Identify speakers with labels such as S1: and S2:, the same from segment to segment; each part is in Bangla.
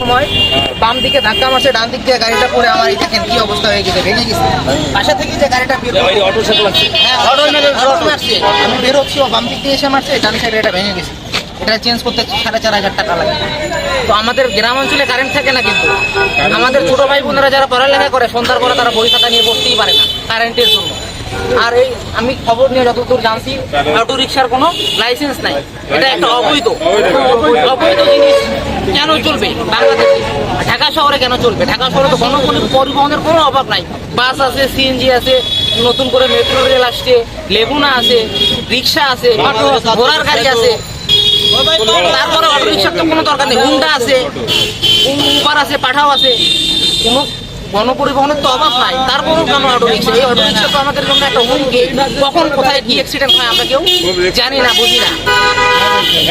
S1: সময় বাম দিকে ধাক্কা মারছে ডান দিক দিয়ে গাড়িটা পরে আমার এই দেখেন কি অবস্থা হয়ে গেছে ভেঙে গেছে। পাশে থেকে যে গাড়িটা বের হ্যাঁ অটো অটো মারছে। আমি বেরোচ্ছি ও বাম দিক দিয়ে এসে মারছে ডান সাইডে এটা ভেঙে গেছে। এটা চেঞ্জ করতে সাড়ে চার হাজার টাকা লাগে। তো আমাদের গ্রাম অঞ্চলে কারেন্ট থাকে না কিন্তু। আমাদের ছোট ভাই বোনেরা যারা পড়ালেখা করে সন্ধ্যার পরে তারা বই খাতা নিয়ে বসতেই পারে না কারেন্টের জন্য। আর এই আমি খবর নিয়ে যতদূর জানছি অটো রিক্সার কোনো লাইসেন্স নাই। এটা একটা অবৈধ। অবৈধ জিনিস কেন চলবে? ঢাকা শহরে কেন চলবে? ঢাকা শহরে তো কোনো পরিবহনের কোনো অভাব নাই। বাস আছে সিএনজি আছে নতুন করে মেট্রো রেল আসছে লেগুনা আছে রিক্সা আছে ঘোড়ার গাড়ি আছে। তারপরে অটো রিক্সার তো কোনো দরকার নেই। হুন্ডা আছে উবার আছে পাঠাও আছে। কোনো গণপরিবহনের তো অভাব নাই। তারপরেও কেন অটো রিক্সা? এই অটো রিক্সা তো আমাদের জন্য একটা হুমকি কখন কোথায় কি অ্যাক্সিডেন্ট হয় আমরা কেউ জানি না বুঝি না।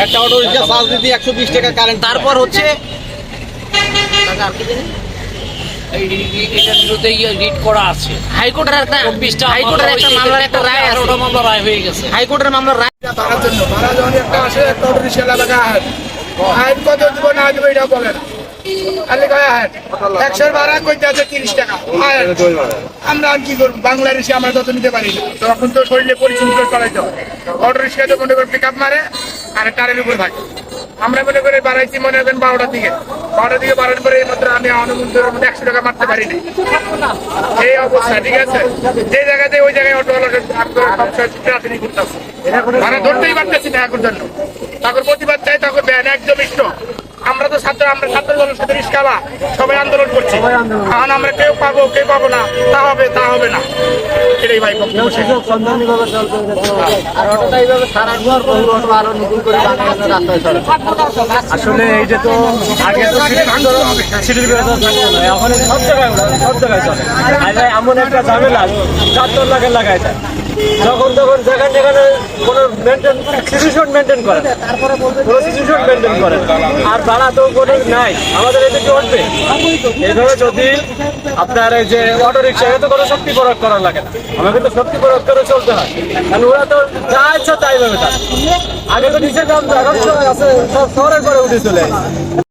S2: একটা অটো রিক্সা চার্জ দিতে একশো বিশ টাকা কারেন্ট
S1: তারপর হচ্ছে আর কি জানি?
S3: এটার বিরুদ্ধে রিট করা আছে।
S1: হাইকোর্টের একটা
S3: চব্বিশটা
S1: হাইকোর্টের একটা মামলার একটা রায় আছে।
S3: এগারোটা মামলা রায় হয়ে গেছে।
S1: হাইকোর্টের মামলার রায়
S4: ভাড়ার জন্য। ভাড়া যখন একটা আসে একটা রিক্সা লাগা আইন কত দিব না দিব এটা বলে না। খালি কয় আহেন একশোর ভাড়া কইতে আছে তিরিশ টাকা। আমরা আর কি করব? বাংলা রিক্সা আমরা তত নিতে পারি তখন তো শরীরে পরিশ্রম করে চালাইতে হয়। অটো রিক্সা তো মনে করে পিক আপ মারে আর টারের উপর থাকে আমরা মনে করে বাড়াইছি, মনে করেন বারোটার দিকে। বারোটার দিকে বাড়ার পরে মাত্র আমি অনুমন্ত্রের মধ্যে একশো টাকা মারতে পারি না এই অবস্থা, ঠিক আছে? যে জায়গাতে ওই জায়গায় অটো রাজনীতি করতেছে মানে ধরতেই পারতেছি না এখন জন্য। তখন প্রতিবাদ চাই তখন ব্যান, একদম ইষ্ট। আমরা তো ছাত্র, আমরা ছাত্র জনসাধারণ রিস্কালা সবাই আন্দোলন করছি। এখন আমরা কেউ পাবো কেউ পাবো না, তা হবে তা হবে না। এটাই ভাই
S1: রাস্তায় চলে
S2: আসলে এইটা তো আগে তো সিটির এখন এই সব জায়গায় সব জায়গায় চলে। আর এমন একটা ঝামেলা চার লাখের লাগায় যায়। যখন তখন যেখানে যেখানে কোনো মেনটেন সিচুয়েশন মেনটেন করে কোনো সিচুয়েশন মেনটেন করে আর ভাড়া তো কোনো নাই আমাদের এদিকে উঠবে এইভাবে যদি আপনার এই যে অটো রিক্সা তো কোনো শক্তি প্রয়োগ করা লাগে না। আমাকে তো সত্যি প্রয়োগ করে চলতে হয়। কারণ ওরা তো যা ইচ্ছা তাই ভাবে আগে তো নিচে দাম এখন আছে, সব শহরের করে উঠে চলে